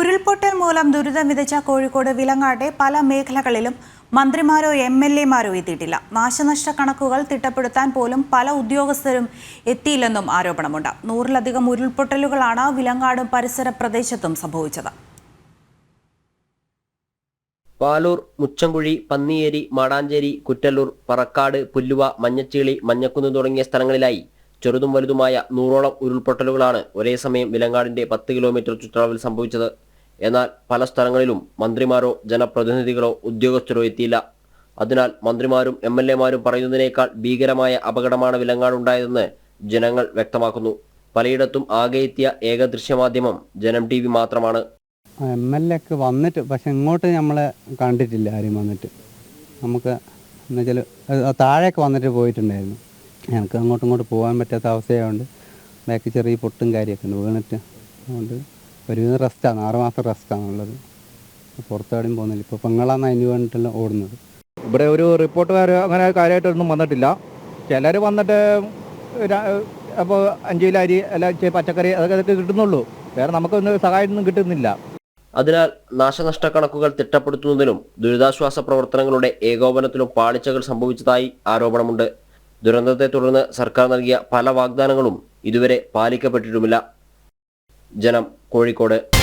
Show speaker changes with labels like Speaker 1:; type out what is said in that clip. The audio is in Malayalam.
Speaker 1: ഉരുൾപൊട്ടൽ മൂലം ദുരിതം വിതച്ച കോഴിക്കോട് വിലങ്ങാട്ടെ പല മേഖലകളിലും മന്ത്രിമാരോ എം എൽ എമാരോ എത്തിയിട്ടില്ല. നാശനഷ്ട കണക്കുകൾ തിട്ടപ്പെടുത്താൻ പോലും പല ഉദ്യോഗസ്ഥരും എത്തിയില്ലെന്നും ആരോപണമുണ്ട്. നൂറിലധികം ഉരുൾപൊട്ടലുകളാണ് വിലങ്ങാടും പരിസര പ്രദേശത്തും സംഭവിച്ചത്.
Speaker 2: പാലൂർ മുച്ചംകുഴി പന്നിയേരി മാടാഞ്ചേരി കുറ്റല്ലൂർ പറക്കാട് പുല്ലുവ മഞ്ഞച്ചീളി മഞ്ഞക്കുന്ന് തുടങ്ങിയ സ്ഥലങ്ങളിലായി ചെറുതും വലുതുമായ നൂറോളം ഉരുൾപൊട്ടലുകളാണ് ഒരേ സമയം വിലങ്ങാടിന്റെ പത്ത് കിലോമീറ്റർ ചുറ്റളവിൽ സംഭവിച്ചത്. എന്നാൽ പല സ്ഥലങ്ങളിലും മന്ത്രിമാരോ ജനപ്രതിനിധികളോ ഉദ്യോഗസ്ഥരോ എത്തിയില്ല. അതിനാൽ മന്ത്രിമാരും എം എൽ എമാരും പറയുന്നതിനേക്കാൾ ഭീകരമായ അപകടമാണ് വിലങ്ങാടുണ്ടായതെന്ന് ജനങ്ങൾ വ്യക്തമാക്കുന്നു. പലയിടത്തും ആകെ എത്തിയ ഏക ദൃശ്യമാധ്യമം ജനം ടി വി മാത്രമാണ്.
Speaker 3: എം എൽ എ ഒക്കെ വന്നിട്ട് പക്ഷെ ഇങ്ങോട്ട് നമ്മളെ കണ്ടിട്ടില്ല ആരും വന്നിട്ട്. നമുക്ക് എന്നുവെച്ചാൽ താഴേക്ക് വന്നിട്ട് പോയിട്ടുണ്ടായിരുന്നു. ഞങ്ങൾക്ക് അങ്ങോട്ടും ഇങ്ങോട്ട് പോകാൻ പറ്റാത്ത അവസ്ഥയായതുകൊണ്ട് ബാക്കി ചെറിയ പൊട്ടും കാര്യമൊക്കെ ഉണ്ട്. വീണിട്ട് അതുകൊണ്ട് ഒരുവിധം റെസ്റ്റാണ് ആറുമാസം റെസ്റ്റാണുള്ളത് പുറത്തെവിടെയും പോകുന്നില്ല. ഇപ്പോൾ പെങ്ങളാണ് അതിന് വേണ്ടിയിട്ടെല്ലാം ഓടുന്നത്.
Speaker 4: ഇവിടെ ഒരു റിപ്പോർട്ട് അങ്ങനെ കാര്യമായിട്ടൊന്നും വന്നിട്ടില്ല. ചിലർ വന്നിട്ട് അപ്പോൾ അഞ്ച് കിലോ അരി അല്ല പച്ചക്കറി അതൊക്കെ അതൊക്കെ കിട്ടുന്നുള്ളൂ. വേറെ നമുക്കൊന്നും സഹായമൊന്നും കിട്ടുന്നില്ല.
Speaker 2: അതിനാൽ നാശനഷ്ട കണക്കുകൾ തിട്ടപ്പെടുത്തുന്നതിനും ദുരിതാശ്വാസ പ്രവർത്തനങ്ങളുടെ ഏകോപനത്തിലും പാളിച്ചകൾ സംഭവിച്ചതായി ആരോപണമുണ്ട്. ദുരന്തത്തെ തുടർന്ന് സർക്കാർ നൽകിയ പല വാഗ്ദാനങ്ങളും ഇതുവരെ പാലിക്കപ്പെട്ടിട്ടുമില്ല. ജനം കോഴിക്കോട്